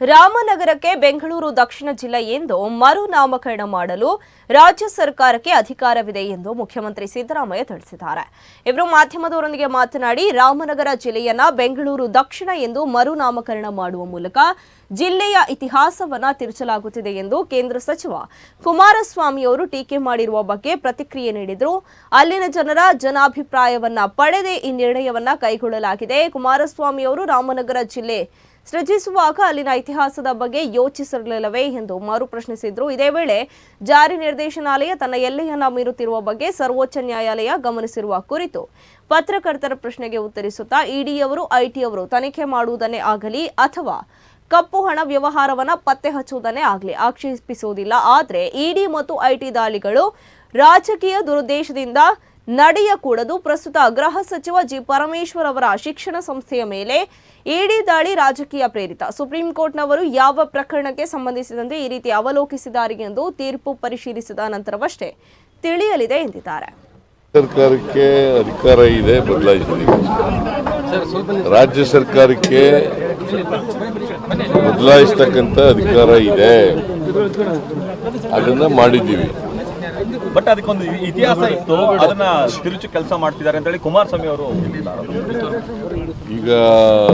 ರಾಮನಗರಕ್ಕೆ ಬೆಂಗಳೂರು ದಕ್ಷಿಣ ಜಿಲ್ಲೆ ಎಂದು ಮರು ನಾಮಕರಣ ಮಾಡಲು ರಾಜ್ಯ ಸರ್ಕಾರಕ್ಕೆ ಅಧಿಕಾರವಿದೆ ಎಂದು ಮುಖ್ಯಮಂತ್ರಿ ಸಿದ್ದರಾಮಯ್ಯ ತಿಳಿಸಿದ್ದಾರೆ. ಇವರು ಮಾಧ್ಯಮದವರೊಂದಿಗೆ ಮಾತನಾಡಿ, ರಾಮನಗರ ಜಿಲ್ಲೆಯನ್ನ ಬೆಂಗಳೂರು ದಕ್ಷಿಣ ಎಂದು ಮರು ನಾಮಕರಣ ಮಾಡುವ ಮೂಲಕ ಜಿಲ್ಲೆಯ ಇತಿಹಾಸವನ್ನ ತಿರುಚಲಾಗುತ್ತಿದೆ ಎಂದು ಕೇಂದ್ರ ಸಚಿವ ಕುಮಾರಸ್ವಾಮಿ ಅವರು ಟೀಕೆ ಮಾಡಿರುವ ಬಗ್ಗೆ ಪ್ರತಿಕ್ರಿಯೆ ನೀಡಿದರು. ಅಲ್ಲಿನ ಜನರ ಜನಾಭಿಪ್ರಾಯವನ್ನ ಪಡೆದೇ ಈ ನಿರ್ಣಯವನ್ನ ಕೈಗೊಳ್ಳಲಾಗಿದೆ. ಕುಮಾರಸ್ವಾಮಿ ಅವರು ರಾಮನಗರ ಜಿಲ್ಲೆ ಸೃಜಿಸುವಾಗ ಅಲ್ಲಿನ ಇತಿಹಾಸದ ಬಗ್ಗೆ ಯೋಚಿಸಿರಲಿಲ್ಲವೇ ಎಂದು ಮರು ಪ್ರಶ್ನಿಸಿದ್ರು. ಇದೇ ವೇಳೆ ಜಾರಿ ನಿರ್ದೇಶನಾಲಯ ತನ್ನ ಎಲ್ಲೆಯನ್ನ ಮೀರುತ್ತಿರುವ ಬಗ್ಗೆ ಸರ್ವೋಚ್ಚ ನ್ಯಾಯಾಲಯ ಗಮನಿಸಿರುವ ಕುರಿತು ಪತ್ರಕರ್ತರ ಪ್ರಶ್ನೆಗೆ ಉತ್ತರಿಸುತ್ತಾ ಇಡಿಯವರು, ಐಟಿಯವರು ತನಿಖೆ ಮಾಡುವುದನ್ನೇ ಆಗಲಿ ಅಥವಾ ಕಪ್ಪು ಹಣ ವ್ಯವಹಾರವನ್ನ ಪತ್ತೆ ಹಚ್ಚುವುದನ್ನೇ ಆಗಲಿ ಆಕ್ಷೇಪಿಸುವುದಿಲ್ಲ. ಆದರೆ ಇಡಿ ಮತ್ತು ಐಟಿ ದಾಳಿಗಳು ರಾಜಕೀಯ ದುರುದ್ದೇಶದಿಂದ ನಡೆಯಕೂಡದು. ಪ್ರಸ್ತುತ ಗೃಹ ಸಚಿವ ಜಿ ಪರಮೇಶ್ವರ್ ಅವರ ಶಿಕ್ಷಣ ಸಂಸ್ಥೆಯ ಮೇಲೆ ಇಡಿ ದಾಳಿ ರಾಜಕೀಯ ಪ್ರೇರಿತ. ಸುಪ್ರೀಂ ಕೋರ್ಟ್ನವರು ಯಾವ ಪ್ರಕರಣಕ್ಕೆ ಸಂಬಂಧಿಸಿದಂತೆ ಈ ರೀತಿ ಅವಲೋಕಿಸಿದ್ದಾರೆ ಎಂದು ತೀರ್ಪು ಪರಿಶೀಲಿಸಿದ ನಂತರವಷ್ಟೇ ತಿಳಿಯಲಿದೆ ಎಂದಿದ್ದಾರೆ. ಸರ್ಕಾರಕ್ಕೆ ಅಧಿಕಾರ ಇದೆ ಬದಲಾಯಿಸಿದೆ ರಾಜ್ಯ ಸರ್ಕಾರಕ್ಕೆ ಬದಲಾಯಿಸ್ತಕ್ಕಂಥ ಅಧಿಕಾರ ಇದೆ. ಅದನ್ನು ಮಾಡಿದ್ದೀವಿ. ಬಟ್ ಅದಕ್ಕೊಂದು ಇತಿಹಾಸ ಇತ್ತು. ಅದನ್ನ ತಿರುಚಿ ಕೆಲಸ ಮಾಡ್ತಿದ್ದಾರೆ ಅಂತ ಹೇಳಿ ಕುಮಾರಸ್ವಾಮಿ ಅವರು ಈಗ